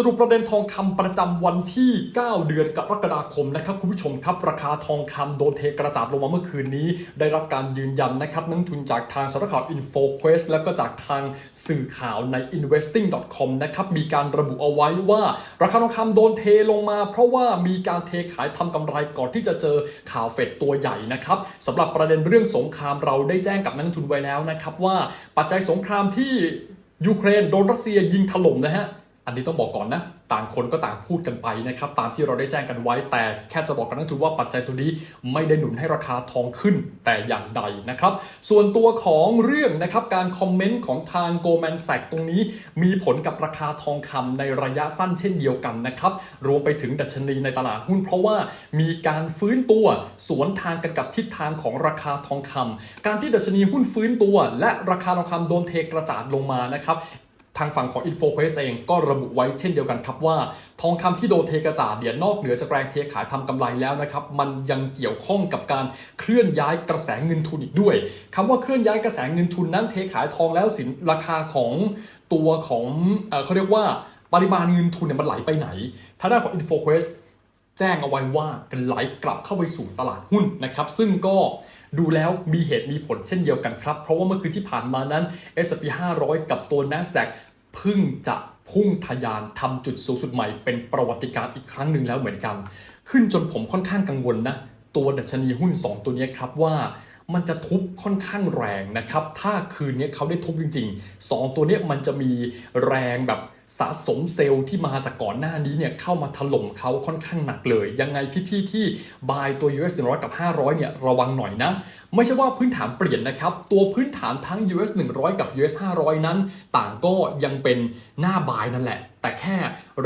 สรุปประเด็นทองคำประจำวันที่ 9 เดือนกรกฎาคมนะครับคุณผู้ชมครับ ราคาทองคำโดนเทกระจาดลงมาเมื่อคืนนี้ ได้รับการยืนยันนะครับนักทุนจากทางสำนักข่าว InfoQuest แล้วก็จากทางสื่อข่าวใน investing.com นะครับมีการระบุเอาไว้ว่า ราคาทองคำโดนเทลงมา เพราะว่ามีการเทขายทำกำไรก่อนที่จะเจอข่าวเฟดตัวใหญ่นะครับสำหรับประเด็นเรื่องสงครามเราได้แจ้งกับนักทุนไว้แล้วนะครับว่าปัจจัยสงครามที่ยูเครนโดนรัสเซียยิงถล่มนะฮะ อันนี้ต้องบอกก่อนนะ ต่างคนก็ต่างพูดกันไปนะครับ ตามที่เราได้แจ้งกันไว้ แต่แค่จะบอกกันนั่นคือว่าปัจจัยตัวนี้ไม่ได้หนุนให้ราคาทองขึ้นแต่อย่างใดนะครับ ส่วนตัวของเรื่องนะครับการคอมเมนต์ของทาง Goldman Sachs ตรงนี้ มีผลกับราคาทองคำในระยะสั้นเช่นเดียวกันนะครับ รวมไปถึงดัชนีในตลาดหุ้น เพราะว่ามีการฟื้นตัวสวนทางกันกับทิศทางของราคาทองคำการที่ดัชนีหุ้นฟื้นตัว และราคาทองคำโดนเทกระจาดลงมานะครับ ทางฝั่งของ InfoQuest เองก็ระบุไว้เช่นเดียวกันครับว่า ทองคำที่โดนเทกระจาดเนี่ยนอกเหนือจากแรงเทขายทำกำไรแล้วนะครับ มันยังเกี่ยวข้องกับการเคลื่อนย้ายกระแสเงินทุนอีกด้วยคำว่าเคลื่อนย้ายกระแสเงินทุนนั้นเทขายทองแล้วสินราคาของตัวของเอเขาเรียกว่าปริมาณเงินทุนเนี่ยมันไหลไปไหนทางด้านของ InfoQuest แจ้งเอาไว้ว่ากันไหลกลับเข้าไปสู่ตลาดหุ้นนะครับ ซึ่งก็ดูแล้วมีเหตุมีผลเช่นเดียวกันครับ เพราะว่าเมื่อคืนที่ผ่านมานั้น S&P 500 กับตัว NASDAQ เพิ่งจะพุ่งทะยานทำจุดสูงสุดใหม่เป็นประวัติการณ์อีกครั้งหนึ่งแล้วเหมือนกัน ขึ้นจนผมค่อนข้างกังวลนะ ตัวดัชนีหุ้น 2 ตัวนี้ครับว่า มันจะทุบค่อนข้างแรงนะครับ ถ้าคืนนี้เขาได้ทุบจริง ๆ 2 ตัวนี้มันจะมีแรงแบบสะสมเซลล์ที่มาจากก่อนหน้านี้เนี่ยเข้ามาถล่มเขาค่อนข้างหนักเลย ยังไงพี่ๆที่บายตัว US 100 กับ 500 เนี่ยระวังหน่อยนะ ไม่ใช่ว่าพื้นฐานเปลี่ยนนะครับ ตัวพื้นฐานทั้ง US 100 กับ US 500 นั้น ต่างก็ยังเป็นหน้าบายนั่นแหละ แต่แค่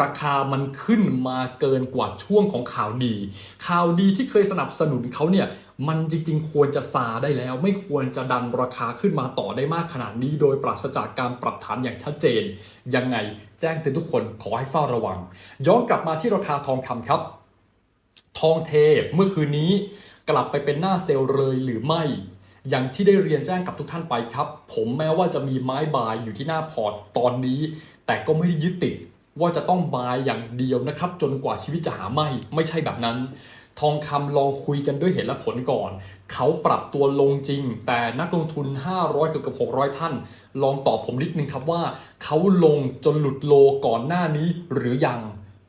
ราคามันขึ้นมาเกินกว่าช่วงของข่าวดี ข่าวดีที่เคยสนับสนุนเขาเนี่ย มันจริงๆ ควรจะซาได้แล้ว ไม่ควรจะดันราคาขึ้นมาต่อได้มากขนาดนี้ โดยปราศจากการปรับฐานอย่างชัดเจน ยังไงแจ้งเตือนทุกคนขอให้เฝ้าระวัง ย้อนกลับมาที่ราคาทองคำครับ ทองเทเมื่อคืนนี้กลับไปเป็นหน้าเซลล์เลยหรือไม่ อย่างที่ได้เรียนแจ้งกับทุกท่านไปครับ ผมแม้ว่าจะมีไม้บายอยู่ที่หน้าพอร์ตตอนนี้ แต่ก็ไม่ได้ยึดติดว่าจะต้องบายอย่างเดียวนะครับ จนกว่าชีวิตจะหาไม่ไม่ใช่แบบนั้น ทองคำลองคุยกันด้วยเหตุและผลก่อน เขาปรับตัวลงจริง แต่นักลงทุน 500เกือบกับ 600 ท่าน ลองตอบผมนิดนึงครับว่า เขาลงจนหลุดโลก่อนหน้านี้หรือยัง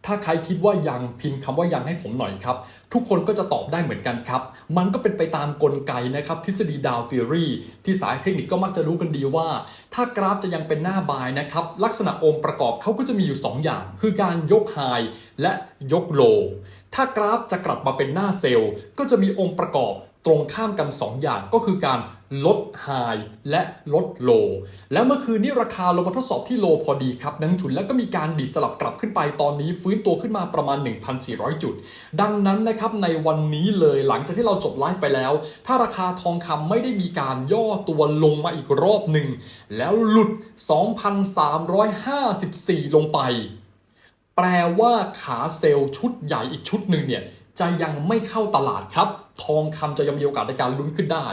ถ้าใครคิดว่ายังพิมพ์คำว่ายังให้ผมหน่อยครับ ทุกคนก็จะตอบได้เหมือนกันครับ มันก็เป็นไปตามกลไกนะครับ ทฤษฎีดาวเทอรี่ที่สายเทคนิคก็มักจะรู้กันดีว่า ถ้ากราฟจะยังเป็นหน้าบายนะครับ ลักษณะองค์ประกอบเขาก็จะมีอยู่ 2 อย่าง คือการยกไฮและยกโล ถ้ากราฟจะกลับมาเป็นหน้าเซลล์ ก็จะมีองค์ประกอบตรงข้ามกัน 2 อย่างก็คือการ ลดไฮและลดโล แล้วเมื่อคืนนี้ราคาลงมาทดสอบที่โลพอดีครับนังทุนแล้วก็มีการดีดสลับกลับขึ้นไปตอนนี้ฟื้นตัวขึ้นมาประมาณ 1,400 จุด ดังนั้นนะครับในวันนี้เลยหลังจากที่เราจบไลฟ์ไปแล้ว ถ้าราคาทองคำไม่ได้มีการย่อตัวลงมาอีกรอบหนึ่ง แล้วหลุด 2,354 ลงไป แปลว่าขาเซลล์ชุดใหญ่อีกชุดหนึ่งเนี่ยจะยังไม่เข้าตลาดครับ ทองคำจะยังมีโอกาสในการลุ้นขึ้นได้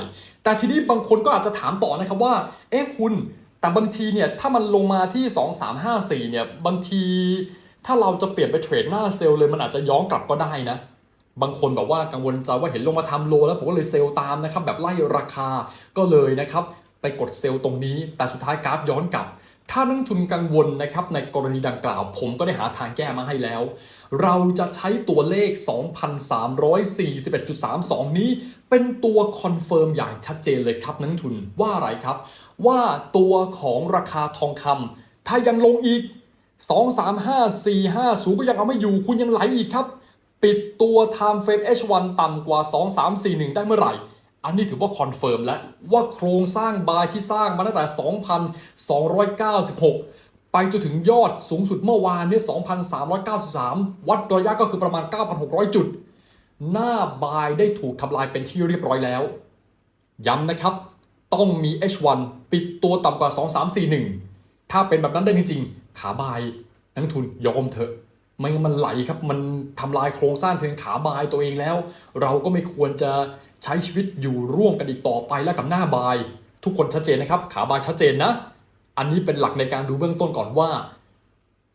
แต่ทีนี้บางคนก็อาจจะถามต่อนะครับว่า เอ๊ะคุณ แต่บางทีเนี่ยถ้ามันลงมาที่ 2 3 5 4เนี่ยบางทีถ้าเราจะเปลี่ยนไปเทรดหน้าเซลล์เลยมันอาจจะย้อนกลับก็ได้นะ บางคนแบบว่ากังวลใจว่าเห็นลงมาทำโล แล้วผมก็เลยเซลล์ตามนะครับแบบไล่ราคาก็เลยนะครับไปกดเซลล์ตรงนี้ แต่สุดท้ายกราฟย้อนกลับ ถ้านักทุนกังวลนะครับในกรณีดังกล่าว ผมก็ได้หาทางแก้มาให้แล้ว เราจะใช้ตัวเลข 2,341.32 นี้เป็นตัวคอนเฟิร์มอย่างชัดเจนเลยครับนักทุนว่าอะไรครับ ว่าตัวของราคาทองคำถ้ายังลงอีก 2 3 5 4 5 0 ก็ยังเอาไม่อยู่คุณยังไหลอีกครับ ปิดตัว time frame H1 ต่ำกว่า 2 3 4 1 ได้เมื่อไหร่ อันนี้ถือว่าคอนเฟิร์มแล้วว่าโครงสร้างบายที่สร้างมาตั้งแต่ 2,296 ไปจนถึงยอดสูงสุดเมื่อวานเนี่ย2,393 วัดระยะก็คือประมาณ 9,600 จุด หน้าบายได้ถูกทำลายเป็นที่เรียบร้อยแล้ว ย้ำนะครับ ต้องมี H1 ปิดตัวต่ำกว่า 2341 ถ้าเป็นแบบนั้นได้จริงๆ ขาบายนักทุนยอมเถอะไม่งั้นมันไหลครับ มันทำลายโครงสร้างเพียงขาบายตัวเองแล้ว เราก็ไม่ควรจะ ใช้ชีวิตอยู่ร่วมกันอีกต่อไปแล้วกับหน้าบาย ทุกคนชัดเจนนะครับ ขาบายชัดเจนนะ อันนี้เป็นหลักในการดูเบื้องต้นก่อนว่า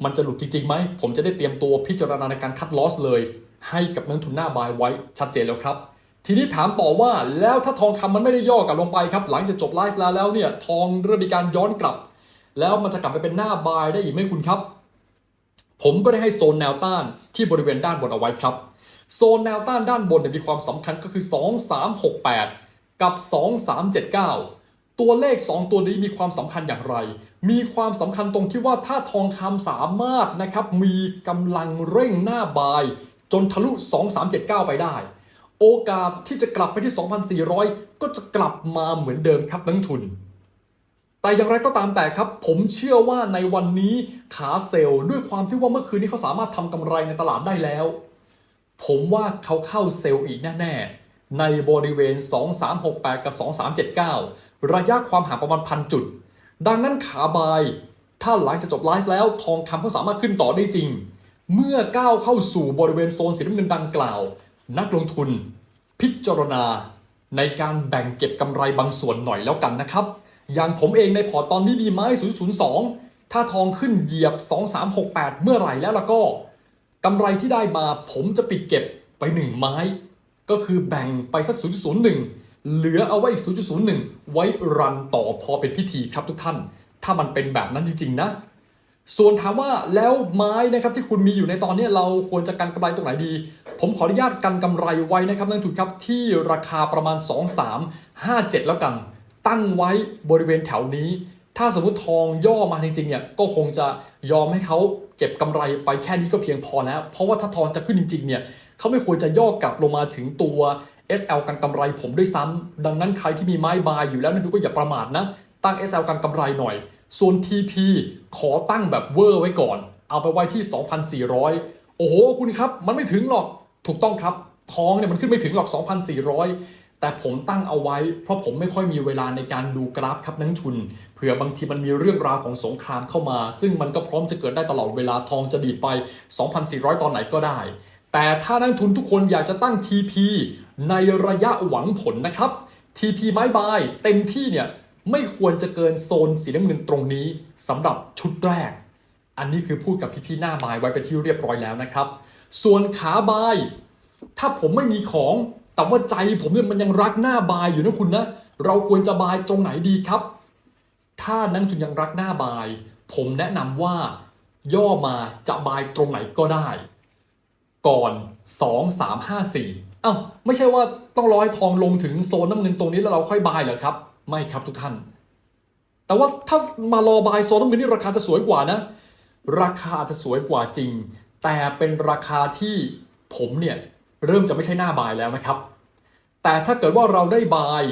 มันจะหลุดจริงๆไหมผมจะได้เตรียมตัวพิจารณาในการคัดลอสเลย ให้กับนักทุนหน้าบายไว้ชัดเจนแล้วครับ ทีนี้ถามต่อว่าแล้วถ้าทองคำมันไม่ได้ย่อกลับลงไปครับหลังจากจบไลฟ์แล้วแล้วเนี่ยทองเริ่มมีการย้อนกลับ แล้วมันจะกลับไปเป็นหน้าบายได้อีกไหมคุณครับ ผมก็ได้ให้โซนแนวต้านที่บริเวณด้านบนเอาไว้ครับ โซนแนวต้านด้านบนเนี่ยมีความสำคัญก็คือ 2368 กับ 2379 ตัวเลข 2 ตัวนี้มีความสำคัญอย่างไร มีความสำคัญตรงที่ว่าถ้าทองคำสามารถนะครับมีกำลังเร่งหน้าบาย จนทะลุ 2379 ไปได้ โอกาสที่จะกลับไปที่ 2,400 ก็จะกลับมาเหมือนเดิมครับนักทุนแต่อย่างไรก็ตามแต่ครับ ผมเชื่อว่าในวันนี้ขาเซลล์ด้วยความที่ว่าเมื่อคืนนี้เขาสามารถทำกำไรในตลาดได้แล้ว ผมว่าเขาเข้าเซลล์อีกแน่ ๆ ในบริเวณ 2368 กับ 2379 ระยะความห่างประมาณพันจุด ดังนั้นขาบาย ถ้าหลังจากจบไลฟ์แล้วทองคำเขาสามารถขึ้นต่อได้จริง เมื่อก้าวเข้าสู่บริเวณโซนสีน้ำเงินดังกล่าว นักลงทุน พิจารณา ในการแบ่งเก็บกำไรบางส่วนหน่อยแล้วกันนะครับ อย่างผมเองในพอตตอนนี้ดีไหม002 ถ้าทองขึ้นเหยียบ 2368 เมื่อไหร่แล้วล่ะก็ กำไรที่ได้มาผมจะปิดเก็บไป 1 ไม้ ก็คือแบ่งไปสัก 0.01 เหลือเอาไว้อีก 0.01 ไว้รันต่อพอเป็นพิธีครับทุกท่าน ถ้ามันเป็นแบบนั้นจริงๆนะ ส่วนถามว่าแล้วไม้นะครับที่คุณมีอยู่ในตอนนี้เราควรจะกันกำไรตรงไหนดี ผมขออนุญาตกันกำไรไว้นะครับนักลงทุนครับที่ราคาประมาณ 2357 แล้วกัน ตั้งไว้บริเวณแถวนี้ถ้าสมมติทองย่อมาจริงๆเนี่ยก็คงจะยอมให้เขา ก็บกำไรไปแค่นี้ก็เพียงพอแล้ว เพราะว่าถ้าทองจะขึ้นจริงๆเนี่ยเขาไม่ควรจะย่อกลับลงมาถึงตัว SL กันกำไรผมด้วยซ้ำดังนั้นใครที่มีไม้บายอยู่แล้วนะดูก็อย่าประมาทนะ ตั้ง SL กันกำไรหน่อย ส่วน TP ขอตั้งแบบเวอร์ไว้ก่อน เอาไปไว้ที่ 2,400 โอ้โหคุณครับ มันไม่ถึงหรอกถูกต้องครับทองเนี่ยมันขึ้นไม่ถึงหรอก 2,400 แต่ผมตั้งเอาไว้ เพราะผมไม่ค่อยมีเวลาในการดูกราฟครับนักทุน ผื่อบางทีมันมีเรื่องราวของสงครามเข้ามา ซึ่งมันก็พร้อมจะเกิดได้ตลอดเวลาทองจะดีดไป 2,400 ตอนไหนก็ได้ แต่ถ้านักทุนทุกคนอยากจะตั้ง TP ในระยะหวังผลนะครับ TP ไม้บายเต็มที่เนี่ยไม่ควรจะเกินโซนสีน้ำเงินตรงนี้สำหรับชุดแรก อันนี้คือพูดกับพี่ๆหน้าบายไว้เป็นที่เรียบร้อยแล้วนะครับ ส่วนขาบาย ถ้าผมไม่มีของแต่ว่าใจผมเนี่ยมันยังรักหน้าบายอยู่นะคุณนะเราควรจะบายตรงไหนดีครับ ถ้านักทุนยังรักหน้าบาย ผมแนะนำว่าย่อมาจะบายตรงไหนก็ได้ ก่อน 2 3 5 4เอ้าไม่ใช่ว่าต้องรอให้ทองลงถึงโซนน้ำเงินตรงนี้แล้วเราค่อยบายเหรอครับ ไม่ครับทุกท่าน แต่ว่าถ้ามารอบายโซนน้ำเงินนี่ราคาจะสวยกว่านะ ราคาจะสวยกว่าจริง แต่เป็นราคาที่ผมเนี่ยเริ่มจะไม่ใช่หน้าบายแล้วนะครับ แต่ถ้าเกิดว่าเราได้บาย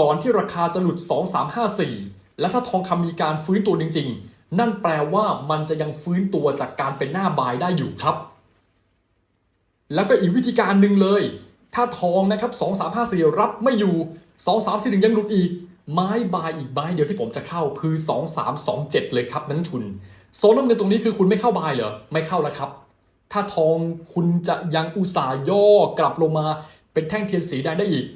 ก่อนที่ราคาจะหลุด 2 3 5 4 และถ้าทองคำมีการฟื้นตัวจริง ๆ นั่นแปลว่ามันจะยังฟื้นตัวจากการเป็นหน้าบายได้อยู่ครับ แล้วก็อีกวิธีการหนึ่งเลย ถ้าทองนะครับ2 3 5 4 รับไม่อยู่ 2 3 4 1ยังหลุดอีก ไม้บายอีกไม้เดียวที่ผมจะเข้าคือ 2 3 2 7 เลยครับนักทุนโซนน้ำเงินตรงนี้คือคุณไม่เข้าบายเหรอไม่เข้าแล้วครับ ถ้าทองคุณจะยังอุตส่าห์ย่อกลับลงมาเป็นแท่งเทียนสีแดงได้อีก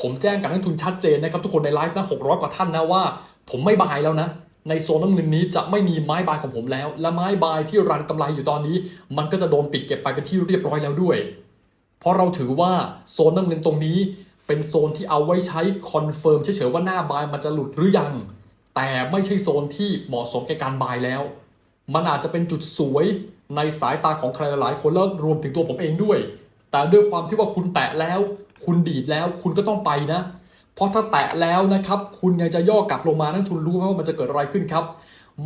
ผมแจ้งกับนักทุนชัดเจนนะครับทุกคนในไลฟ์นะ600 กว่าท่านนะว่า ผมไม่บายแล้วนะ ในโซนน้ำเงินนี้จะไม่มีไม้บายของผมแล้ว และไม้บายที่รันกำไรอยู่ตอนนี้ มันก็จะโดนปิดเก็บไปเป็นที่เรียบร้อยแล้วด้วย เพราะเราถือว่าโซนน้ำเงินตรงนี้ เป็นโซนที่เอาไว้ใช้คอนเฟิร์มเฉยๆว่าหน้าบายมันจะหลุดหรือยัง แต่ไม่ใช่โซนที่เหมาะสมแก่การบายแล้ว มันอาจจะเป็นจุดสวยในสายตาของใครหลายๆคนแล้วรวมถึงตัวผมเองด้วย แต่ด้วยความที่ว่าคุณแตะแล้ว คุณดีดแล้ว คุณก็ต้องไปนะ เพราะถ้าแตะแล้วนะครับ คุณยังจะย่อกลับลงมานักทุนรู้ไหมว่ามันจะเกิดอะไรขึ้นครับ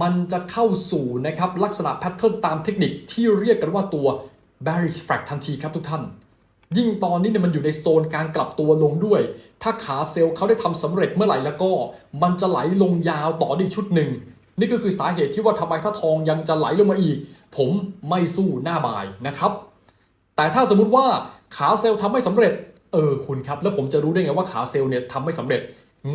มันจะเข้าสู่นะครับลักษณะแพทเทิร์นตามเทคนิคที่เรียกกันว่าตัว bearish flag ทันทีครับทุกท่าน ยิ่งตอนนี้เนี่ยมันอยู่ในโซนการกลับตัวลงด้วย ถ้าขาเซลล์เขาได้ทำสำเร็จเมื่อไหร่แล้วก็ มันจะไหลลงยาวต่อด้อีกชุดหนึ่ง นี่ก็คือสาเหตุที่ว่าทำไมถ้าทองยังจะไหลลงมาอีก ผมไม่สู้หน้าบายนะครับ แต่ถ้าสมมุติว่าขาเซลล์ทำไม่สำเร็จ ออคุณครับ แล้วผมจะรู้ได้ไงว่าขาเซลล์เนี่ยทำไม่สำเร็จ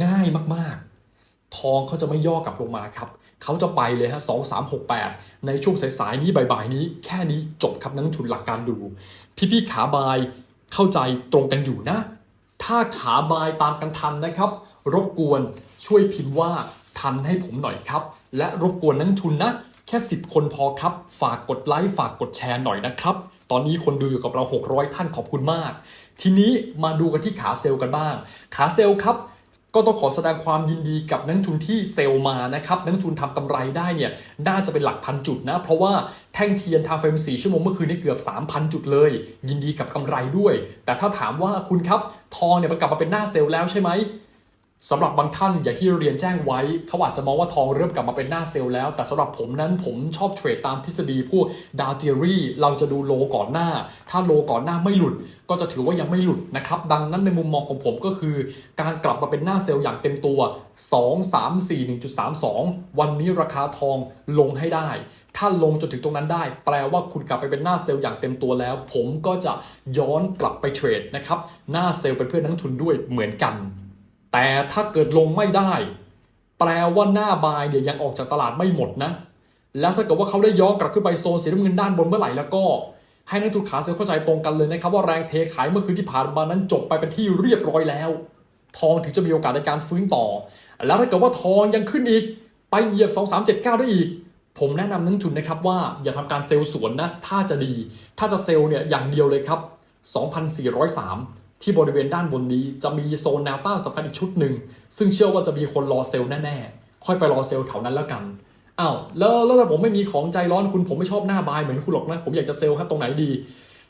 ง่ายมากๆ ทองเขาจะไม่ย่อกลับลงมาครับเขาจะไปเลยฮะสองสามหกแปดในช่วงสายๆนี้บ่ายๆนี้ แค่นี้จบครับนักลงทุนหลักการดู พี่ๆขาบายเข้าใจตรงกันอยู่นะ ถ้าขาบายตามกันทันนะครับ รบกวนช่วยพิมพ์ว่าทันให้ผมหน่อยครับ และรบกวนนักทุนนะโค่ 10 คนพอครับ ฝากกดไลค์ฝากกดแชร์หน่อยนะครับ ตอนนี้คนดูอยู่กับเรา 600 ท่านขอบคุณมาก ทีนี้มาดูกันที่ขาเซลล์กันบ้าง ขาเซลล์ครับก็ต้องขอแสดงความยินดีกับนักทุนที่เซลล์มานะครับ นักทุนทำกำไรได้เนี่ยน่าจะเป็นหลักพันจุดนะ เพราะว่าแท่งเทียนทางเฟรมสี่ชั่วโมงเมื่อคืนนี้เกือบ 3,000 จุดเลย ยินดีกับกำไรด้วย แต่ถ้าถามว่าคุณครับ ทองเนี่ยมันกลับมาเป็นหน้าเซลล์แล้วใช่ไหม สำหรับบางท่านอย่างที่เรียนแจ้งไว้เขาอาจจะมองว่าทองเริ่มกลับมาเป็นหน้าเซลล์แล้ว แต่สำหรับผมนั้นผมชอบเทรดตามทฤษฎีพวกดาวเทอรี่เราจะดูโลก่อนหน้า ถ้าโลก่อนหน้าไม่หลุด ก็จะถือว่ายังไม่หลุดนะครับ ดังนั้นในมุมมองของผมก็คือ การกลับมาเป็นหน้าเซลล์อย่างเต็มตัว 2 3 4 1.32 วันนี้ราคาทองลงให้ได้ ถ้าลงจนถึงตรงนั้นได้ แปลว่าคุณกลับไปเป็นหน้าเซลล์อย่างเต็มตัวแล้ว ผมก็จะย้อนกลับไปเทรดนะครับหน้าเซลล์เป็นเพื่อนนักทุนด้วยเหมือนกัน แต่ถ้าเกิดลงไม่ได้ แปลว่าหน้าบายเนี่ยยังออกจากตลาดไม่หมดนะ แล้วถ้าเกิดว่าเขาได้ย้อนกลับขึ้นไปโซนสีน้ำเงินด้านบนเมื่อไหร่แล้วก็ ให้นักทุนขาเซลเข้าใจตรงกันเลยนะครับว่าแรงเทขายเมื่อคืนที่ผ่านมานั้นจบไปเป็นที่เรียบร้อยแล้ว ทองถึงจะมีโอกาสในการฟื้นต่อ แล้วถ้าเกิดว่าทองยังขึ้นอีกไปเหยียบ 2379 ได้อีก ผมแนะนำนักทุนนะครับว่าอย่าทำการเซลล์สวนนะ ถ้าจะดี ถ้าจะเซลล์เนี่ยอย่างเดียวเลยครับ 2,403 ที่บริเวณด้านบนนี้จะมีโซนแนวต้านสำคัญอีกชุดหนึ่ง ซึ่งเชื่อว่าจะมีคนรอเซลล์แน่ๆ ค่อยไปรอเซลล์แถวนั้นแล้วกันอ้าวแล้วแล้วถ้าผมไม่มีของใจร้อนคุณผมไม่ชอบหน้าบายเหมือนคุณหรอกนะผมอยากจะเซลล์ครับตรงไหนดี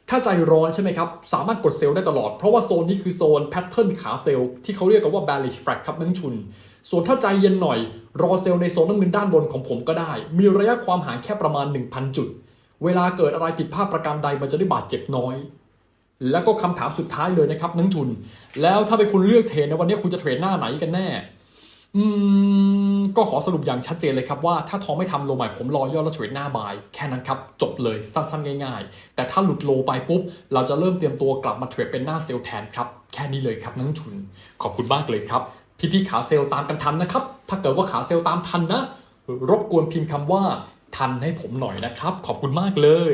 ถ้าใจร้อนใช่ไหมครับ สามารถกดเซลล์ได้ตลอด เพราะว่าโซนนี้คือโซนแพทเทิร์นขาเซลล์ที่เขาเรียกกันว่า bearish flag ครับนักลงทุน ส่วนถ้าใจเย็นหน่อย รอเซลล์ในโซนน้ำเงินด้านบนของผมก็ได้ มีระยะความห่างแค่ประมาณ 1,000 จุด เวลาเกิดอะไรผิดพลาดประการใดมันจะได้บาดเจ็บน้อย แล้วก็คำถามสุดท้ายเลยนะครับนักลงทุน แล้วถ้าเป็นคุณเลือกเทรดในวันนี้คุณจะเทรดหน้าไหนกันแน่อืมก็ขอสรุปอย่างชัดเจนเลยครับว่าถ้าทองไม่ทำโลใหม่ผมรอย่อแล้วเทรดหน้าบาย แค่นั้นครับ จบเลยสั้นๆง่ายๆ แต่ถ้าหลุดโลไปปุ๊บ เราจะเริ่มเตรียมตัวกลับมาเทรดเป็นหน้าเซลล์แทนครับ แค่นี้เลยครับนักลงทุน ขอบคุณมากเลยครับ พี่ๆขาเซลล์ตามกันทันนะครับ ถ้าเกิดว่าขาเซลล์ตามทันนะ รบกวนพิมพ์คำว่าทันให้ผมหน่อยนะครับ ขอบคุณมากเลย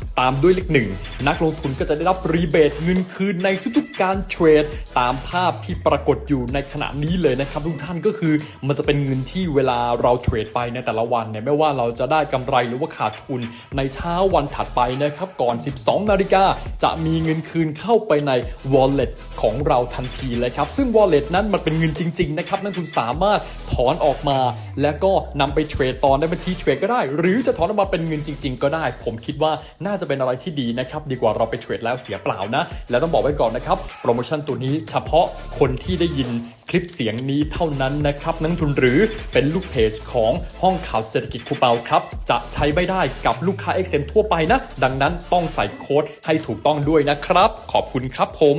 ตามด้วยเลขหนึ่งนักลงทุนก็จะได้รับรีเบทเงินคืนในทุกๆการเทรด ตามภาพที่ปรากฏอยู่ในขณะนี้เลยนะครับทุกท่านก็คือมันจะเป็นเงินที่เวลาเราเทรดไปในแต่ละวันเนี่ยไม่ว่าเราจะได้กำไรหรือว่าขาดทุนในเช้าวันถัดไปนะครับก่อน 12 นาฬิกาจะมีเงินคืนเข้าไปใน wallet ของเราทันทีเลยครับ ซึ่ง wallet นั้นมันเป็นเงินจริงๆนะครับนักทุนสามารถถอนออกมา แล้วก็นำไปเทรดต่อในบัญชีเทรดก็ได้ หรือจะถอนออกมาเป็นเงินจริง ๆ ก็ได้ ผมคิดว่าน่าจะเป็นอะไรที่ดีนะครับดีกว่าเราไปเทรดแล้วเสียเปล่านะ แล้วต้องบอกไว้ก่อนนะครับโปรโมชั่นตัวนี้เฉพาะคนที่ได้ยินคลิปเสียงนี้เท่านั้นนะครับนักทุนหรือเป็นลูกเพจของห้องข่าวเศรษฐกิจคูเปาครับ จะใช้ไม่ได้กับลูกค้า XM ทั่วไปนะ ดังนั้นต้องใส่โค้ดให้ถูกต้องด้วยนะครับ ขอบคุณครับผม